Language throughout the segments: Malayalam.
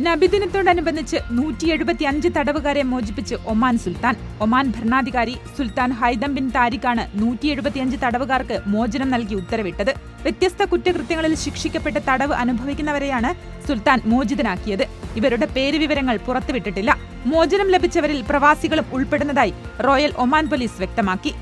നബിദിനത്തോടനുബന്ധിച്ച് നൂറ്റി എഴുപത്തി അഞ്ച് തടവുകാരെ മോചിപ്പിച്ച് ഒമാൻ സുൽത്താൻ. ഒമാൻ ഭരണാധികാരി സുൽത്താൻ ഹൈദം ബിൻ താരിഖാണ് നൂറ്റി എഴുപത്തിയഞ്ച് തടവുകാർക്ക് മോചനം നൽകി ഉത്തരവിട്ടത്. വ്യത്യസ്ത കുറ്റകൃത്യങ്ങളിൽ ശിക്ഷിക്കപ്പെട്ട തടവ് അനുഭവിക്കുന്നവരെയാണ് സുൽത്താൻ മോചിതനാക്കിയത്. ഇവരുടെ പേര് വിവരങ്ങൾ പുറത്തുവിട്ടിട്ടില്ല. മോചനം ലഭിച്ചവരിൽ പ്രവാസികളും ഉൾപ്പെടുന്നതായി റോയൽ ഒമാൻ പോലീസ് വ്യക്തമാക്കി.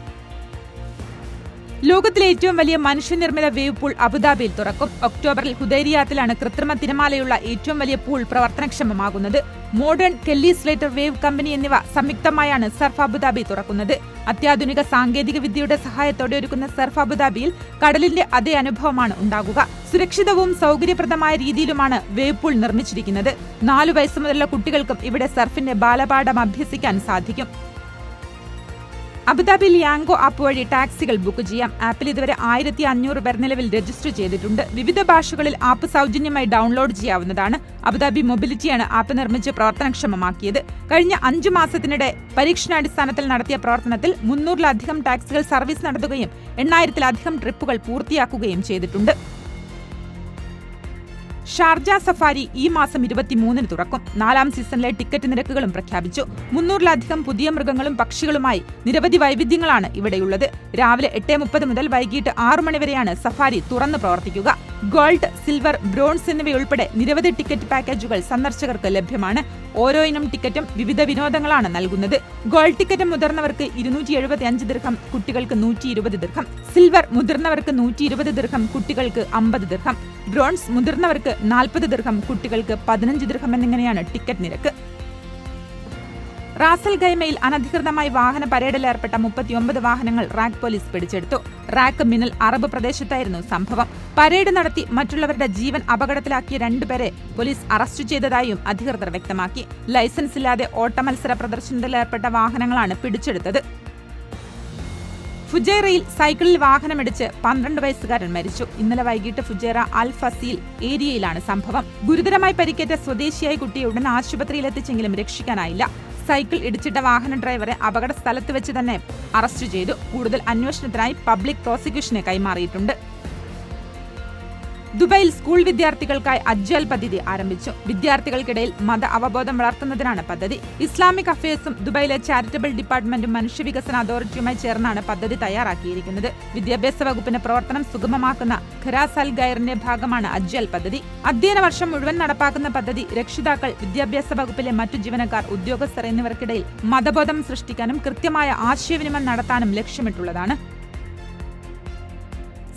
ലോകത്തിലെ ഏറ്റവും വലിയ മനുഷ്യനിർമ്മിത വേവ് പൂൾ അബുദാബിയിൽ തുറക്കും. ഒക്ടോബറിൽ ഹുദൈരിയാത്തിലാണ് കൃത്രിമ തിരമാലയുള്ള ഏറ്റവും വലിയ pool പ്രവർത്തനക്ഷമമാകുന്നത്. Modern Kelly Slater wave company എന്നിവ സംയുക്തമായാണ് സർഫ് അബുദാബി തുറക്കുന്നത്. അത്യാധുനിക സാങ്കേതിക വിദ്യയുടെ സഹായത്തോടെ ഒരുക്കുന്ന സർഫ് അബുദാബിയിൽ കടലിന്റെ അതേ അനുഭവമാണ് ഉണ്ടാകുക. സുരക്ഷിതവും സൗകര്യപ്രദമായ രീതിയിലുമാണ് വേവ് പൂൾ നിർമ്മിച്ചിരിക്കുന്നത്. നാലു വയസ്സ് മുതലുള്ള കുട്ടികൾക്കും ഇവിടെ സർഫിന്റെ ബാലപാഠം അഭ്യസിക്കാൻ സാധിക്കും. അബുദാബിയിൽ ലിയാങ്കോ ആപ്പ് വഴി ടാക്സികൾ ബുക്ക് ചെയ്യാം. ആപ്പിൽ ഇതുവരെ ആയിരത്തി അഞ്ഞൂറ് പേർ നിലവിൽ രജിസ്റ്റർ ചെയ്തിട്ടുണ്ട്. വിവിധ ഭാഷകളിൽ ആപ്പ് സൗജന്യമായി ഡൗൺലോഡ് ചെയ്യാവുന്നതാണ്. അബുദാബി മൊബിലിറ്റിയാണ് ആപ്പ് നിർമ്മിച്ച് പ്രവർത്തനക്ഷമമാക്കിയത്. കഴിഞ്ഞ അഞ്ചു മാസത്തിനിടെ പരീക്ഷണാടിസ്ഥാനത്തിൽ നടത്തിയ പ്രവർത്തനത്തിൽ മുന്നൂറിലധികം ടാക്സികൾ സർവീസ് നടത്തുകയും എണ്ണായിരത്തിലധികം ട്രിപ്പുകൾ പൂർത്തിയാക്കുകയും ചെയ്തിട്ടുണ്ട്. ഷാർജ സഫാരി ഈ മാസം ഇരുപത്തിമൂന്നിന് തുറക്കും. നാലാം സീസണിലെ ടിക്കറ്റ് നിരക്കുകളും പ്രഖ്യാപിച്ചു. മുന്നൂറിലധികം പുതിയ മൃഗങ്ങളും പക്ഷികളുമായി നിരവധി വൈവിധ്യങ്ങളാണ് ഇവിടെയുള്ളത്. രാവിലെ എട്ട് മുപ്പത് മുതൽ വൈകിട്ട് ആറു മണിവരെയാണ് സഫാരി തുറന്നു പ്രവർത്തിക്കുക. ഗോൾഡ് സിൽവർ ബ്രോൺസ് എന്നിവയുൾപ്പെടെ നിരവധി ടിക്കറ്റ് പാക്കേജുകൾ സന്ദർശകർക്ക് ലഭ്യമാണ്. ഓരോ ഇനം ടിക്കറ്റും വിവിധ വിനോദങ്ങളാണ് നൽകുന്നത്. ഗോൾഡ് ടിക്കറ്റ് മുതിർന്നവർക്ക് ഇരുന്നൂറ്റി എഴുപത്തി അഞ്ച് ദീർഘം കുട്ടികൾക്ക് നൂറ്റി ഇരുപത് ദീർഘം സിൽവർ മുതിർന്നവർക്ക് നൂറ്റി ഇരുപത് ദീർഘം കുട്ടികൾക്ക് അമ്പത് ദീർഘം ബ്രോൺസ് മുതിർന്നവർക്ക് നാൽപ്പത് ദീർഘം കുട്ടികൾക്ക് പതിനഞ്ച് ദീർഘം എന്നിങ്ങനെയാണ് ടിക്കറ്റ് നിരക്ക്. റാസൽ ഗൈമയിൽ അനധികൃതമായി വാഹന പരേഡിലേർപ്പെട്ട മുപ്പത്തിയൊമ്പത് വാഹനങ്ങൾ റാക്ക് പോലീസ് പിടിച്ചെടുത്തു. റാക്ക് മിനൽ അറബ് പ്രദേശത്തായിരുന്നു സംഭവം. പരേഡ് നടത്തി മറ്റുള്ളവരുടെ ജീവൻ അപകടത്തിലാക്കിയ രണ്ടുപേരെ പോലീസ് അറസ്റ്റ് ചെയ്തതായും അധികൃതർ വ്യക്തമാക്കി. ലൈസൻസ് ഇല്ലാതെ ഓട്ടമത്സര പ്രദർശനത്തിലേർപ്പെട്ട വാഹനങ്ങളാണ് പിടിച്ചെടുത്തത്. ഫുജേറയിൽ സൈക്കിളിൽ വാഹനമിടിച്ച് പന്ത്രണ്ട് വയസ്സുകാരൻ മരിച്ചു. ഇന്നലെ വൈകിട്ട് ഫുജേറ അൽ ഫസീൽ ഏരിയയിലാണ് സംഭവം. ഗുരുതരമായി പരിക്കേറ്റ സ്വദേശിയായ കുട്ടിയെ ഉടൻ ആശുപത്രിയിലെത്തിച്ചെങ്കിലും രക്ഷിക്കാനായില്ല. സൈക്കിൾ ഇടിച്ചിട്ട വാഹന ഡ്രൈവറെ അപകട സ്ഥലത്ത് വെച്ച് തന്നെ അറസ്റ്റ് ചെയ്തു. കൂടുതൽ അന്വേഷണത്തിനായി പബ്ലിക് പ്രോസിക്യൂഷനെ കൈമാറിയിട്ടുണ്ട്. ദുബായിൽ സ്കൂൾ വിദ്യാർത്ഥികൾക്കായി അജ്വൽ പദ്ധതി ആരംഭിച്ചു. വിദ്യാർത്ഥികൾക്കിടയിൽ മത അവബോധം വളർത്തുന്നതിനാണ് പദ്ധതി. ഇസ്ലാമിക് അഫയേഴ്സും ദുബൈയിലെ ചാരിറ്റബിൾ ഡിപ്പാർട്ട്മെന്റും മനുഷ്യവികസന അതോറിറ്റിയുമായി ചേർന്നാണ് പദ്ധതി തയ്യാറാക്കിയിരിക്കുന്നത്. വിദ്യാഭ്യാസ വകുപ്പിന്റെ പ്രവർത്തനം സുഗമമാക്കുന്ന ഖരാസ് അൽ ഗൈറിന്റെ ഭാഗമാണ് അജ്വൽ പദ്ധതി. അധ്യയന വർഷം മുഴുവൻ നടപ്പാക്കുന്ന പദ്ധതി രക്ഷിതാക്കൾ വിദ്യാഭ്യാസ വകുപ്പിലെ മറ്റു ജീവനക്കാർ ഉദ്യോഗസ്ഥർ എന്നിവർക്കിടയിൽ മതബോധം സൃഷ്ടിക്കാനും കൃത്യമായ ആശയവിനിമയം നടത്താനും ലക്ഷ്യമിട്ടുള്ളതാണ്.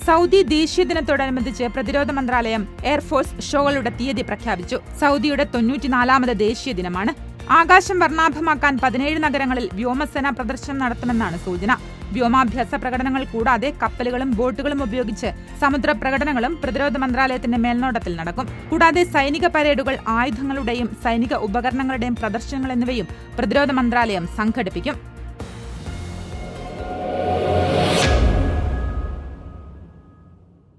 സൗദി ദേശീയ ദിനത്തോടനുബന്ധിച്ച് പ്രതിരോധ മന്ത്രാലയം എയർഫോഴ്സ് ഷോകളുടെ തീയതി പ്രഖ്യാപിച്ചു. സൗദിയുടെ തൊണ്ണൂറ്റിനാലാമത് ദേശീയ ദിനമാണ്. ആകാശം വർണാഭമാക്കാൻ പതിനേഴ് നഗരങ്ങളിൽ വ്യോമസേന പ്രദർശനം നടത്തുമെന്നാണ് സൂചന. വ്യോമാഭ്യാസ പ്രകടനങ്ങൾ കൂടാതെ കപ്പലുകളും ബോട്ടുകളും ഉപയോഗിച്ച് സമുദ്ര പ്രകടനങ്ങളും പ്രതിരോധ മന്ത്രാലയത്തിന്റെ മേൽനോട്ടത്തിൽ നടക്കും. കൂടാതെ സൈനിക പരേഡുകൾ ആയുധങ്ങളുടെയും സൈനിക ഉപകരണങ്ങളുടെയും പ്രദർശനങ്ങൾ എന്നിവയും പ്രതിരോധ മന്ത്രാലയം സംഘടിപ്പിക്കും.